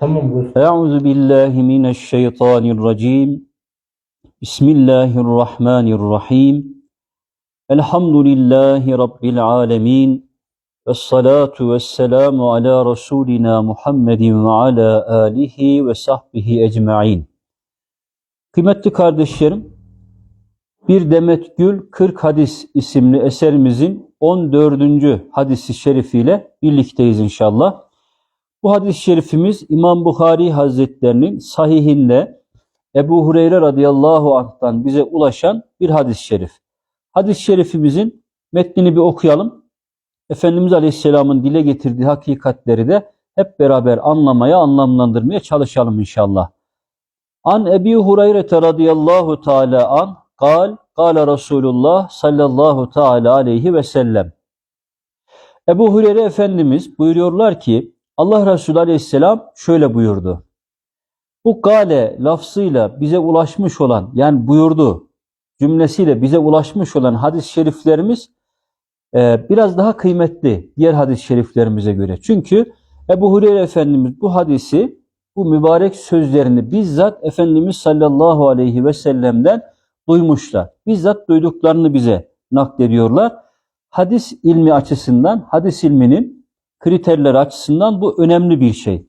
Tamam buyur. أعوذ بالله من الشيطان الرجيم بسم الله الرحمن الرحيم الحمد لله رب العالمين والصلاة والسلام على رسولنا محمد وعلى آله وصحبه ecmaîn. Kıymetli kardeşlerim, Bir Demet Gül 40 Hadis isimli eserimizin 14. hadisi şerifiyle birlikteyiz inşallah. Bu hadis-i şerifimiz İmam Bukhari Hazretlerinin sahihinde Ebu Hureyre radıyallahu anh'tan bize ulaşan bir hadis-i şerif. Hadis-i şerifimizin metnini bir okuyalım. Efendimiz Aleyhisselam'ın dile getirdiği hakikatleri de hep beraber anlamaya, anlamlandırmaya çalışalım inşallah. An Ebi Hureyre radıyallahu teala an kal, kale Resulullah sallallahu teala aleyhi ve sellem. Ebu Hureyre Efendimiz buyuruyorlar ki Allah Resulü Aleyhisselam şöyle buyurdu. Bu gale lafzıyla bize ulaşmış olan yani buyurdu cümlesiyle bize ulaşmış olan hadis-i şeriflerimiz e, biraz daha kıymetli diğer hadis-i şeriflerimize göre. Çünkü Ebu Hureyre Efendimiz bu hadisi bu mübarek sözlerini bizzat Efendimiz sallallahu aleyhi ve sellem'den duymuşlar. Bizzat duyduklarını bize naklediyorlar. Hadis ilmi açısından, hadis ilminin kriterleri açısından bu önemli bir şey.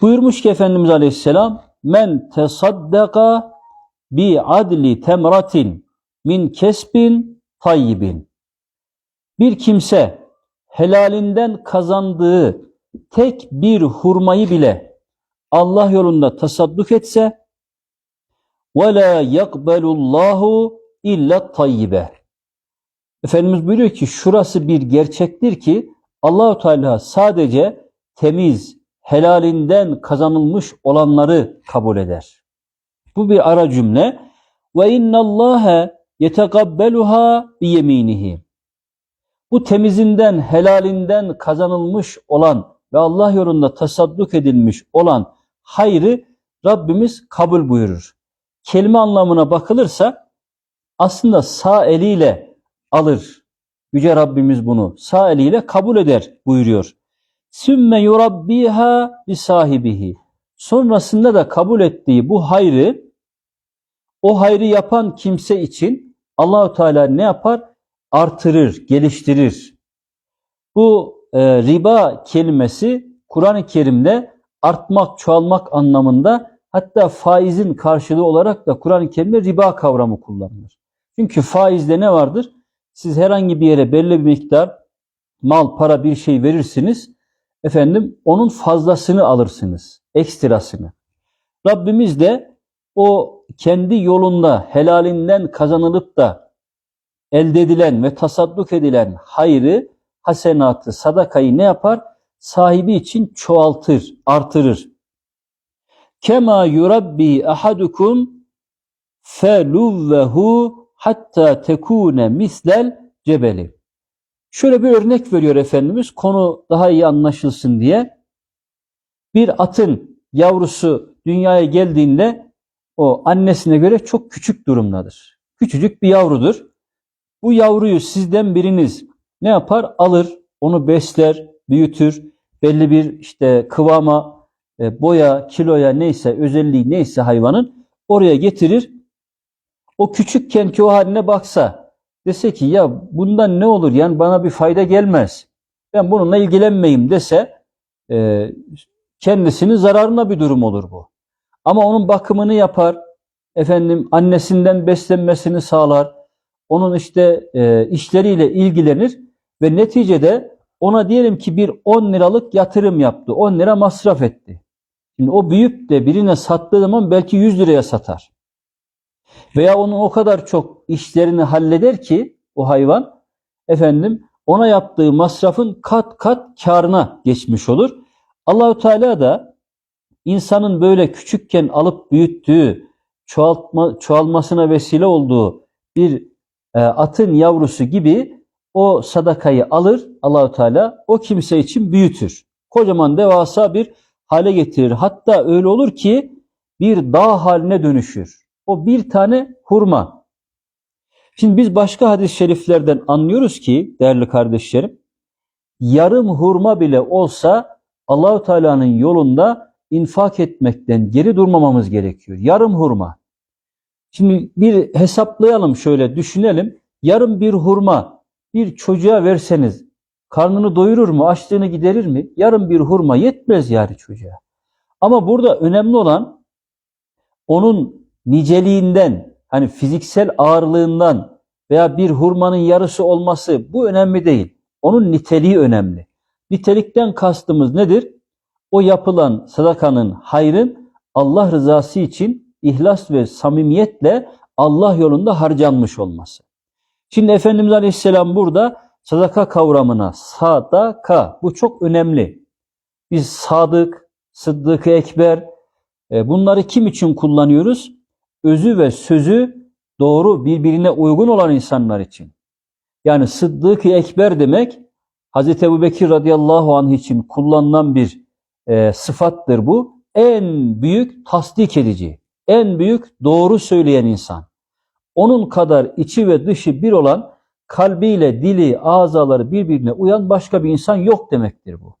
Buyurmuş ki Efendimiz Aleyhisselam men tesaddaka bi adli temratin min kesbin tayyibin. Bir kimse helalinden kazandığı tek bir hurmayı bile Allah yolunda tasadduk etse ve la yakbelullahu illa tayyibe. Efendimiz buyuruyor ki şurası bir gerçektir ki Allahu Teala sadece temiz, helalinden kazanılmış olanları kabul eder. Bu bir ara cümle. Ve innallâhe yetekabbeluha biyeminihi. Bu temizinden, helalinden kazanılmış olan ve Allah yolunda tasadduk edilmiş olan hayrı Rabbimiz kabul buyurur. Kelime anlamına bakılırsa aslında sağ eliyle alır. Yüce Rabbimiz bunu sağ eliyle kabul eder buyuruyor. Sümme yurabbiha bi sahibihi. Sonrasında da kabul ettiği bu hayrı o hayrı yapan kimse için Allahu Teala ne yapar? Artırır, geliştirir. Bu e, riba kelimesi Kur'an-ı Kerim'de artmak, çoğalmak anlamında hatta faizin karşılığı olarak da Kur'an-ı Kerim'de riba kavramı kullanılır. Çünkü faizde ne vardır? Siz herhangi bir yere belli bir miktar mal, para bir şey verirsiniz. Efendim onun fazlasını alırsınız. Ekstrasını. Rabbimiz de o kendi yolunda helalinden kazanılıp da elde edilen ve tasadduk edilen hayrı, hasenatı, sadakayı ne yapar? Sahibi için çoğaltır, artırır. Kema yurabbi ahadukum feluvvehu hatta tekune mislel cebeli. Şöyle bir örnek veriyor Efendimiz konu daha iyi anlaşılsın diye. Bir atın yavrusu dünyaya geldiğinde o annesine göre çok küçük durumdadır. Küçücük bir yavrudur. Bu yavruyu sizden biriniz ne yapar? Alır, onu besler, büyütür. Belli bir işte kıvama, e, boya, kiloya neyse, özelliği neyse hayvanın oraya getirir. O küçükken ki o haline baksa, dese ki ya bundan ne olur yani bana bir fayda gelmez. Ben bununla ilgilenmeyeyim dese e, kendisinin zararına bir durum olur bu. Ama onun bakımını yapar, efendim annesinden beslenmesini sağlar, onun işte e, işleriyle ilgilenir ve neticede ona diyelim ki bir 10 liralık yatırım yaptı, 10 lira masraf etti. Şimdi o büyük de birine sattığı zaman belki 100 liraya satar. Veya onun o kadar çok işlerini halleder ki o hayvan efendim ona yaptığı masrafın kat kat karına geçmiş olur. Allahu Teala da insanın böyle küçükken alıp büyüttüğü, çoğaltma, çoğalmasına vesile olduğu bir e, atın yavrusu gibi o sadakayı alır Allahu Teala o kimse için büyütür. Kocaman devasa bir hale getirir. Hatta öyle olur ki bir dağ haline dönüşür. O bir tane hurma. Şimdi biz başka hadis-i şeriflerden anlıyoruz ki değerli kardeşlerim yarım hurma bile olsa Allahu Teala'nın yolunda infak etmekten geri durmamamız gerekiyor. Yarım hurma. Şimdi bir hesaplayalım şöyle düşünelim. Yarım bir hurma bir çocuğa verseniz karnını doyurur mu? Açlığını giderir mi? Yarım bir hurma yetmez yani çocuğa. Ama burada önemli olan onun niceliğinden, hani fiziksel ağırlığından veya bir hurmanın yarısı olması bu önemli değil. Onun niteliği önemli. Nitelikten kastımız nedir? O yapılan sadakanın, hayrın Allah rızası için ihlas ve samimiyetle Allah yolunda harcanmış olması. Şimdi Efendimiz Aleyhisselam burada sadaka kavramına sadaka bu çok önemli. Biz sadık, sıddık ekber e, bunları kim için kullanıyoruz? Özü ve sözü doğru birbirine uygun olan insanlar için. Yani sıddık ekber demek Hazreti Ebubekir radıyallahu anh için kullanılan bir e, sıfattır bu. En büyük tasdik edici, en büyük doğru söyleyen insan. Onun kadar içi ve dışı bir olan, kalbiyle dili, azaları birbirine uyan başka bir insan yok demektir bu.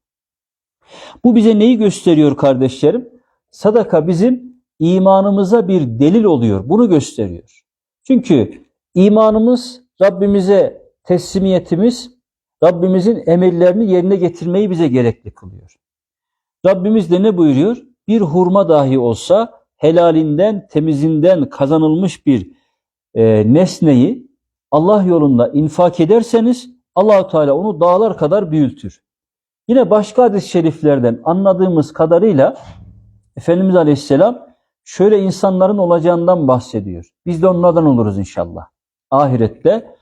Bu bize neyi gösteriyor kardeşlerim? Sadaka bizim imanımıza bir delil oluyor. Bunu gösteriyor. Çünkü imanımız, Rabbimize teslimiyetimiz, Rabbimizin emirlerini yerine getirmeyi bize gerekli kılıyor. Rabbimiz de ne buyuruyor? Bir hurma dahi olsa helalinden, temizinden kazanılmış bir e, nesneyi Allah yolunda infak ederseniz Allahu Teala onu dağlar kadar büyütür. Yine başka hadis-i şeriflerden anladığımız kadarıyla Efendimiz Aleyhisselam şöyle insanların olacağından bahsediyor. Biz de onlardan oluruz inşallah. Ahirette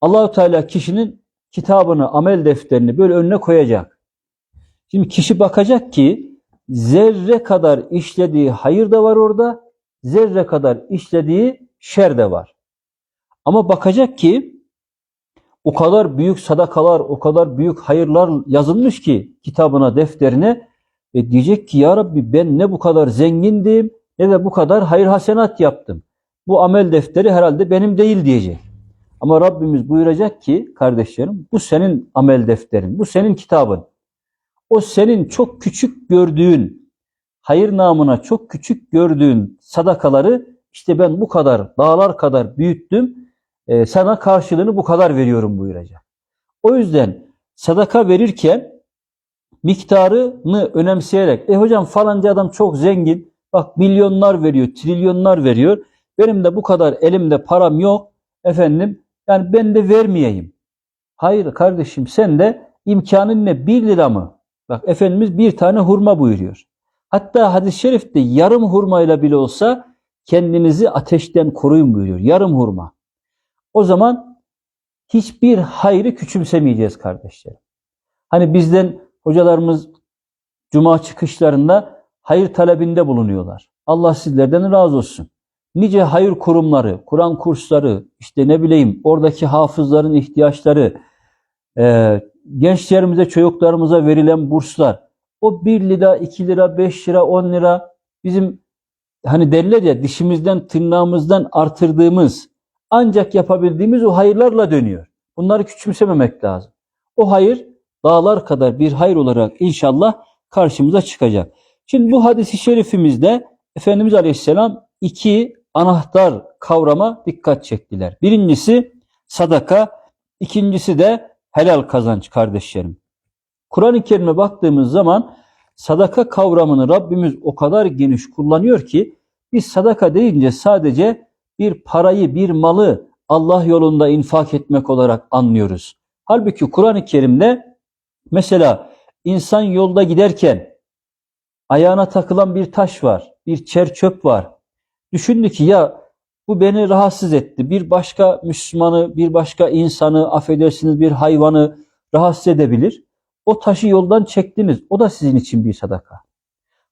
Allahu Teala kişinin kitabını, amel defterini böyle önüne koyacak. Şimdi kişi bakacak ki zerre kadar işlediği hayır da var orada, zerre kadar işlediği şer de var. Ama bakacak ki o kadar büyük sadakalar, o kadar büyük hayırlar yazılmış ki kitabına, defterine ve diyecek ki ya Rabbi ben ne bu kadar zengindim ne de bu kadar hayır hasenat yaptım. Bu amel defteri herhalde benim değil diyecek. Ama Rabbimiz buyuracak ki kardeşlerim bu senin amel defterin, bu senin kitabın. O senin çok küçük gördüğün, hayır namına çok küçük gördüğün sadakaları işte ben bu kadar, dağlar kadar büyüttüm, e, sana karşılığını bu kadar veriyorum buyuracak. O yüzden sadaka verirken miktarını önemseyerek, e hocam falanca adam çok zengin, bak milyonlar veriyor, trilyonlar veriyor, benim de bu kadar elimde param yok, efendim yani ben de vermeyeyim. Hayır kardeşim sen de imkanın ne? Bir lira mı? Bak Efendimiz bir tane hurma buyuruyor. Hatta hadis-i şerifte yarım hurmayla bile olsa kendinizi ateşten koruyun buyuruyor. Yarım hurma. O zaman hiçbir hayrı küçümsemeyeceğiz kardeşlerim. Hani bizden hocalarımız cuma çıkışlarında hayır talebinde bulunuyorlar. Allah sizlerden razı olsun. Nice hayır kurumları, Kur'an kursları, işte ne bileyim oradaki hafızların ihtiyaçları, e, gençlerimize, çocuklarımıza verilen burslar, o 1 lira, 2 lira, 5 lira, 10 lira bizim hani derler ya dişimizden, tırnağımızdan artırdığımız, ancak yapabildiğimiz o hayırlarla dönüyor. Bunları küçümsememek lazım. O hayır dağlar kadar bir hayır olarak inşallah karşımıza çıkacak. Şimdi bu hadisi şerifimizde Efendimiz Aleyhisselam iki anahtar kavrama dikkat çektiler. Birincisi sadaka, ikincisi de helal kazanç kardeşlerim. Kur'an-ı Kerim'e baktığımız zaman sadaka kavramını Rabbimiz o kadar geniş kullanıyor ki biz sadaka deyince sadece bir parayı, bir malı Allah yolunda infak etmek olarak anlıyoruz. Halbuki Kur'an-ı Kerim'de mesela insan yolda giderken ayağına takılan bir taş var, bir çer çöp var. Düşündü ki ya bu beni rahatsız etti. Bir başka Müslümanı, bir başka insanı, affedersiniz bir hayvanı rahatsız edebilir. O taşı yoldan çektiniz. O da sizin için bir sadaka.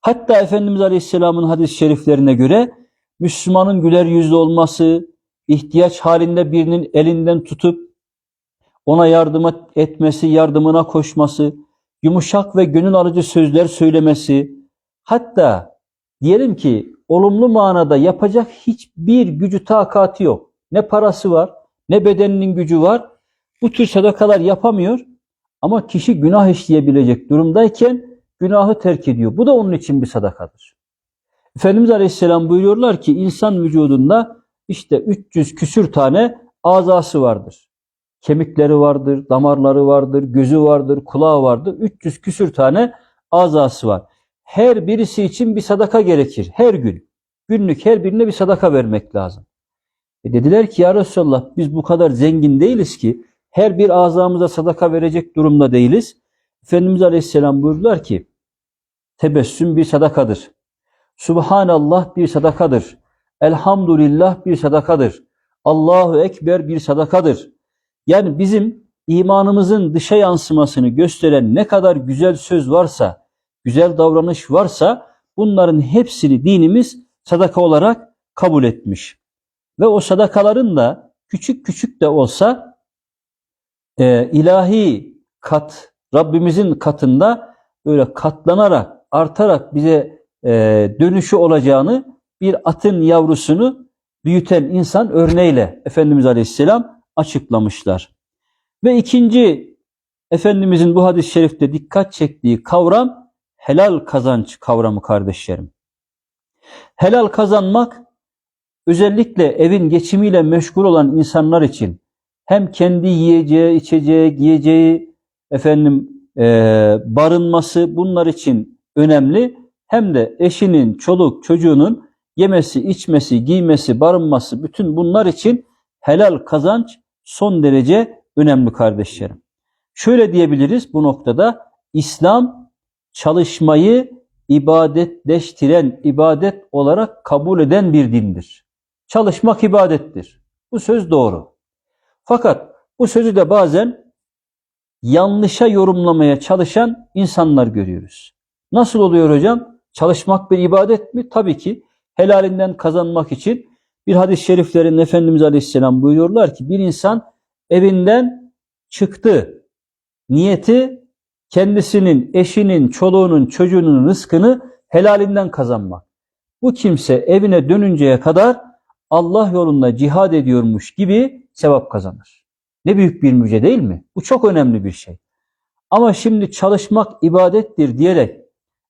Hatta Efendimiz Aleyhisselam'ın hadis-i şeriflerine göre Müslümanın güler yüzlü olması, ihtiyaç halinde birinin elinden tutup ona yardım etmesi, yardımına koşması, yumuşak ve gönül alıcı sözler söylemesi, hatta diyelim ki olumlu manada yapacak hiçbir gücü takatı yok. Ne parası var, ne bedeninin gücü var. Bu tür sadakalar yapamıyor. Ama kişi günah işleyebilecek durumdayken günahı terk ediyor. Bu da onun için bir sadakadır. Efendimiz Aleyhisselam buyuruyorlar ki insan vücudunda işte 300 küsür tane azası vardır. Kemikleri vardır, damarları vardır, gözü vardır, kulağı vardır. 300 küsür tane azası var. Her birisi için bir sadaka gerekir. Her gün. Günlük her birine bir sadaka vermek lazım. E dediler ki ya Resulallah biz bu kadar zengin değiliz ki her bir azamıza sadaka verecek durumda değiliz. Efendimiz Aleyhisselam buyurdular ki tebessüm bir sadakadır. Subhanallah bir sadakadır. Elhamdülillah bir sadakadır. Allahu Ekber bir sadakadır. Yani bizim imanımızın dışa yansımasını gösteren ne kadar güzel söz varsa, güzel davranış varsa bunların hepsini dinimiz sadaka olarak kabul etmiş. Ve o sadakaların da küçük küçük de olsa e, ilahi kat, Rabbimizin katında böyle katlanarak, artarak bize e, dönüşü olacağını bir atın yavrusunu büyüten insan örneğiyle Efendimiz Aleyhisselam açıklamışlar. Ve ikinci Efendimizin bu hadis-i şerifte dikkat çektiği kavram helal kazanç kavramı kardeşlerim. Helal kazanmak özellikle evin geçimiyle meşgul olan insanlar için hem kendi yiyeceği, içeceği, giyeceği, efendim e, barınması bunlar için önemli. Hem de eşinin, çoluk, çocuğunun yemesi, içmesi, giymesi, barınması bütün bunlar için helal kazanç son derece önemli kardeşlerim. Şöyle diyebiliriz bu noktada İslam çalışmayı ibadetleştiren, ibadet olarak kabul eden bir dindir. Çalışmak ibadettir. Bu söz doğru. Fakat bu sözü de bazen yanlışa yorumlamaya çalışan insanlar görüyoruz. Nasıl oluyor hocam? Çalışmak bir ibadet mi? Tabii ki helalinden kazanmak için bir hadis-i şeriflerin Efendimiz Aleyhisselam buyuruyorlar ki bir insan evinden çıktı. Niyeti kendisinin, eşinin, çoluğunun, çocuğunun rızkını helalinden kazanmak. Bu kimse evine dönünceye kadar Allah yolunda cihad ediyormuş gibi sevap kazanır. Ne büyük bir müjde değil mi? Bu çok önemli bir şey. Ama şimdi çalışmak ibadettir diyerek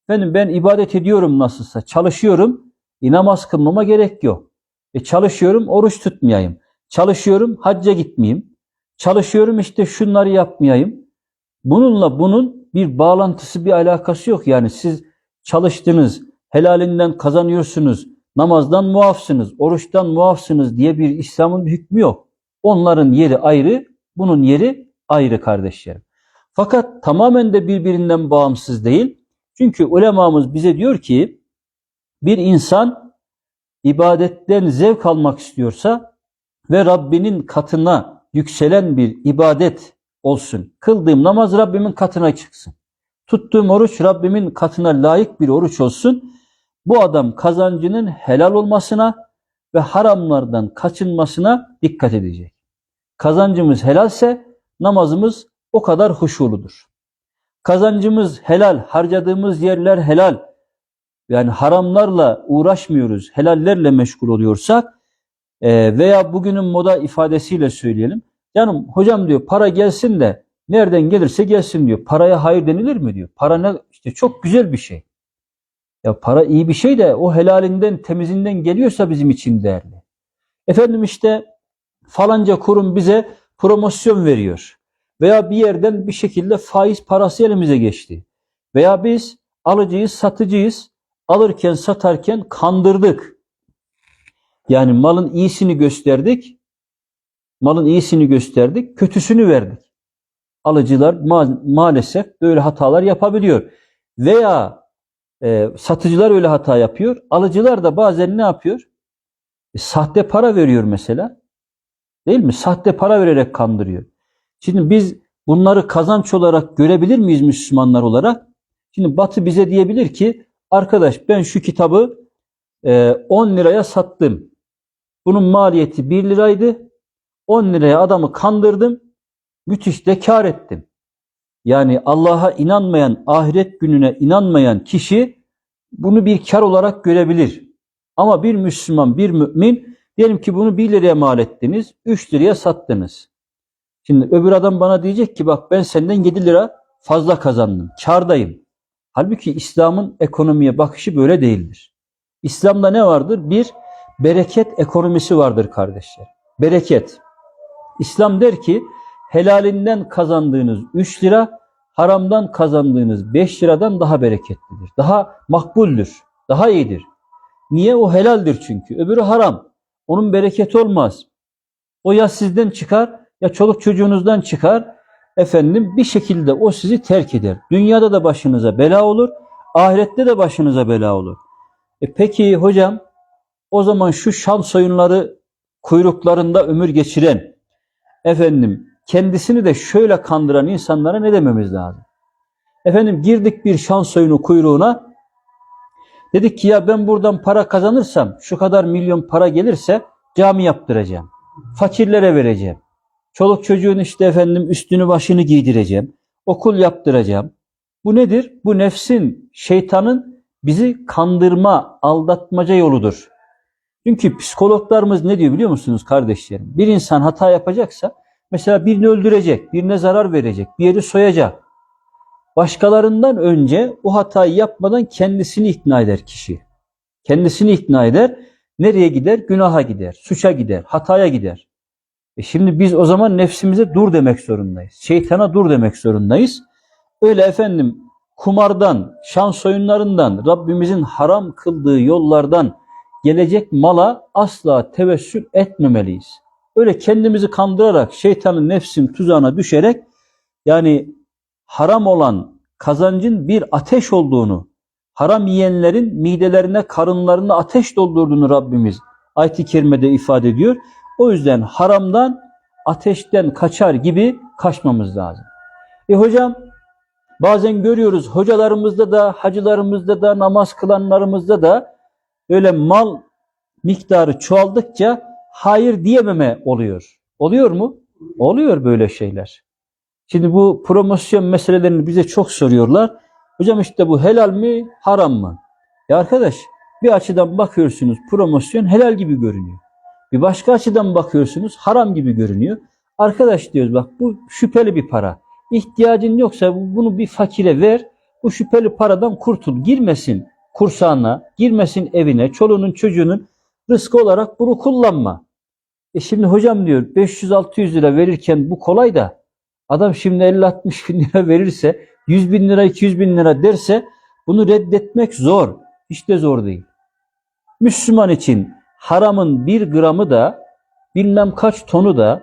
efendim ben ibadet ediyorum nasılsa çalışıyorum e, namaz kılmama gerek yok. E, çalışıyorum oruç tutmayayım. Çalışıyorum hacca gitmeyeyim. Çalışıyorum işte şunları yapmayayım. Bununla bunun bir bağlantısı bir alakası yok. Yani siz çalıştınız, helalinden kazanıyorsunuz, namazdan muafsınız, oruçtan muafsınız diye bir İslam'ın bir hükmü yok. Onların yeri ayrı, bunun yeri ayrı kardeşlerim. Fakat tamamen de birbirinden bağımsız değil. Çünkü ulemamız bize diyor ki bir insan ibadetten zevk almak istiyorsa ve Rabbinin katına yükselen bir ibadet olsun. Kıldığım namaz Rabbimin katına çıksın. Tuttuğum oruç Rabbimin katına layık bir oruç olsun. Bu adam kazancının helal olmasına ve haramlardan kaçınmasına dikkat edecek. Kazancımız helalse namazımız o kadar huşuludur. Kazancımız helal, harcadığımız yerler helal. Yani haramlarla uğraşmıyoruz, helallerle meşgul oluyorsak e, veya bugünün moda ifadesiyle söyleyelim. Canım hocam diyor para gelsin de nereden gelirse gelsin diyor. Paraya hayır denilir mi diyor. Para ne işte çok güzel bir şey. Ya para iyi bir şey de o helalinden temizinden geliyorsa bizim için değerli. Efendim işte falanca kurum bize promosyon veriyor. Veya bir yerden bir şekilde faiz parası elimize geçti. Veya biz alıcıyız, satıcıyız. Alırken, satarken kandırdık. Yani malın iyisini gösterdik. Malın iyisini gösterdik, kötüsünü verdik. Alıcılar ma maalesef böyle hatalar yapabiliyor. Veya e, satıcılar öyle hata yapıyor. Alıcılar da bazen ne yapıyor? E, sahte para veriyor mesela. Değil mi? Sahte para vererek kandırıyor. Şimdi biz bunları kazanç olarak görebilir miyiz Müslümanlar olarak? Şimdi Batı bize diyebilir ki arkadaş ben şu kitabı e, 10 liraya sattım. Bunun maliyeti 1 liraydı. 10 liraya adamı kandırdım. Müthiş de kar ettim. Yani Allah'a inanmayan, ahiret gününe inanmayan kişi bunu bir kar olarak görebilir. Ama bir Müslüman, bir mümin diyelim ki bunu 1 liraya mal ettiniz, 3 liraya sattınız. Şimdi öbür adam bana diyecek ki bak ben senden 7 lira fazla kazandım, kardayım. Halbuki İslam'ın ekonomiye bakışı böyle değildir. İslam'da ne vardır? Bir bereket ekonomisi vardır kardeşler. Bereket. İslam der ki helalinden kazandığınız 3 lira haramdan kazandığınız 5 liradan daha bereketlidir. Daha makbuldür. Daha iyidir. Niye? O helaldir çünkü. Öbürü haram. Onun bereketi olmaz. O ya sizden çıkar ya çoluk çocuğunuzdan çıkar. Efendim bir şekilde o sizi terk eder. Dünyada da başınıza bela olur. Ahirette de başınıza bela olur. E peki hocam o zaman şu şans oyunları kuyruklarında ömür geçiren efendim kendisini de şöyle kandıran insanlara ne dememiz lazım? Efendim girdik bir şans oyunu kuyruğuna. Dedik ki ya ben buradan para kazanırsam şu kadar milyon para gelirse cami yaptıracağım. Fakirlere vereceğim. Çoluk çocuğun işte efendim üstünü başını giydireceğim. Okul yaptıracağım. Bu nedir? Bu nefsin, şeytanın bizi kandırma, aldatmaca yoludur. Çünkü psikologlarımız ne diyor biliyor musunuz kardeşlerim? Bir insan hata yapacaksa mesela birini öldürecek, birine zarar verecek, bir yeri soyacak. Başkalarından önce o hatayı yapmadan kendisini ikna eder kişi. Kendisini ikna eder. Nereye gider? Günaha gider, suça gider, hataya gider. E şimdi biz o zaman nefsimize dur demek zorundayız. Şeytana dur demek zorundayız. Öyle efendim kumardan, şans oyunlarından, Rabbimizin haram kıldığı yollardan gelecek mala asla tevessül etmemeliyiz. Öyle kendimizi kandırarak şeytanın nefsin tuzağına düşerek yani haram olan kazancın bir ateş olduğunu, haram yiyenlerin midelerine, karınlarına ateş doldurduğunu Rabbimiz ayet-i kerimede ifade ediyor. O yüzden haramdan, ateşten kaçar gibi kaçmamız lazım. E hocam bazen görüyoruz hocalarımızda da, hacılarımızda da, namaz kılanlarımızda da böyle mal miktarı çoğaldıkça hayır diyememe oluyor. Oluyor mu? Oluyor böyle şeyler. Şimdi bu promosyon meselelerini bize çok soruyorlar. Hocam işte bu helal mi, haram mı? Ya arkadaş bir açıdan bakıyorsunuz promosyon helal gibi görünüyor. Bir başka açıdan bakıyorsunuz haram gibi görünüyor. Arkadaş diyoruz bak bu şüpheli bir para. İhtiyacın yoksa bunu bir fakire ver. Bu şüpheli paradan kurtul. Girmesin kursağına, girmesin evine, çoluğunun çocuğunun rızkı olarak bunu kullanma. E şimdi hocam diyor 500-600 lira verirken bu kolay da adam şimdi 50-60 bin lira verirse 100 bin lira 200 bin lira derse bunu reddetmek zor. Hiç de zor değil. Müslüman için haramın bir gramı da bilmem kaç tonu da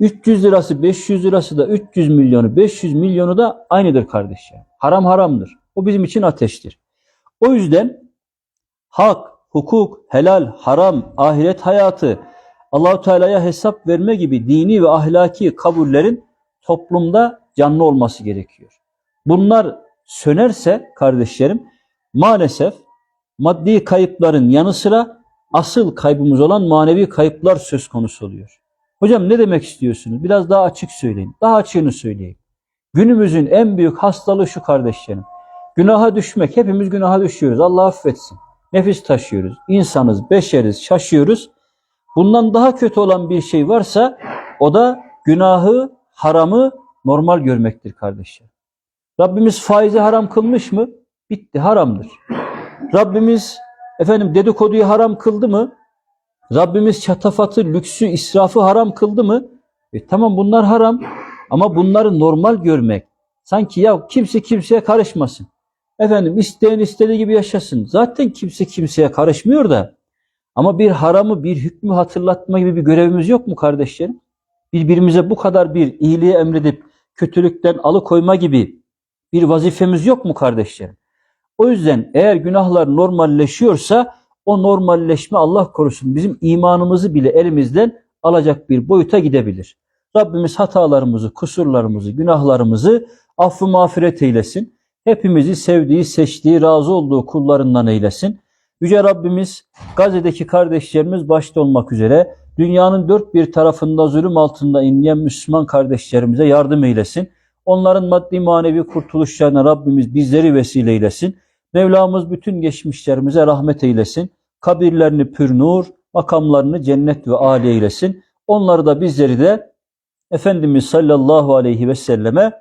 300 lirası 500 lirası da 300 milyonu 500 milyonu da aynıdır kardeşler. Haram haramdır. O bizim için ateştir. O yüzden hak, hukuk, helal, haram, ahiret hayatı, Allahu Teala'ya hesap verme gibi dini ve ahlaki kabullerin toplumda canlı olması gerekiyor. Bunlar sönerse kardeşlerim maalesef maddi kayıpların yanı sıra asıl kaybımız olan manevi kayıplar söz konusu oluyor. Hocam ne demek istiyorsunuz? Biraz daha açık söyleyin. Daha açığını söyleyeyim. Günümüzün en büyük hastalığı şu kardeşlerim. Günaha düşmek. Hepimiz günaha düşüyoruz. Allah affetsin. Nefis taşıyoruz. İnsanız, beşeriz, şaşıyoruz. Bundan daha kötü olan bir şey varsa o da günahı, haramı normal görmektir kardeşler. Rabbimiz faizi haram kılmış mı? Bitti, haramdır. Rabbimiz efendim dedikoduyu haram kıldı mı? Rabbimiz çatafatı, lüksü, israfı haram kıldı mı? E tamam bunlar haram ama bunları normal görmek. Sanki ya kimse kimseye karışmasın. Efendim isteyen istediği gibi yaşasın. Zaten kimse kimseye karışmıyor da. Ama bir haramı, bir hükmü hatırlatma gibi bir görevimiz yok mu kardeşlerim? Birbirimize bu kadar bir iyiliği emredip kötülükten alıkoyma gibi bir vazifemiz yok mu kardeşlerim? O yüzden eğer günahlar normalleşiyorsa o normalleşme Allah korusun bizim imanımızı bile elimizden alacak bir boyuta gidebilir. Rabbimiz hatalarımızı, kusurlarımızı, günahlarımızı affı mağfiret eylesin. Hepimizi sevdiği, seçtiği, razı olduğu kullarından eylesin. Yüce Rabbimiz Gazze'deki kardeşlerimiz başta olmak üzere dünyanın dört bir tarafında zulüm altında inleyen Müslüman kardeşlerimize yardım eylesin. Onların maddi manevi kurtuluşlarına Rabbimiz bizleri vesile eylesin. Mevlamız bütün geçmişlerimize rahmet eylesin. Kabirlerini pür nur, makamlarını cennet ve âli eylesin. Onları da bizleri de Efendimiz sallallahu aleyhi ve selleme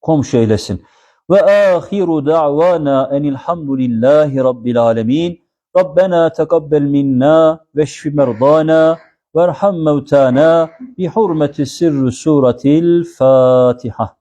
komşu eylesin. وآخر دعوانا أن الحمد لله رب العالمين. ربنا تقبل منا واشف مرضانا وارحم موتانا بحرمة سر سورة الفاتحة.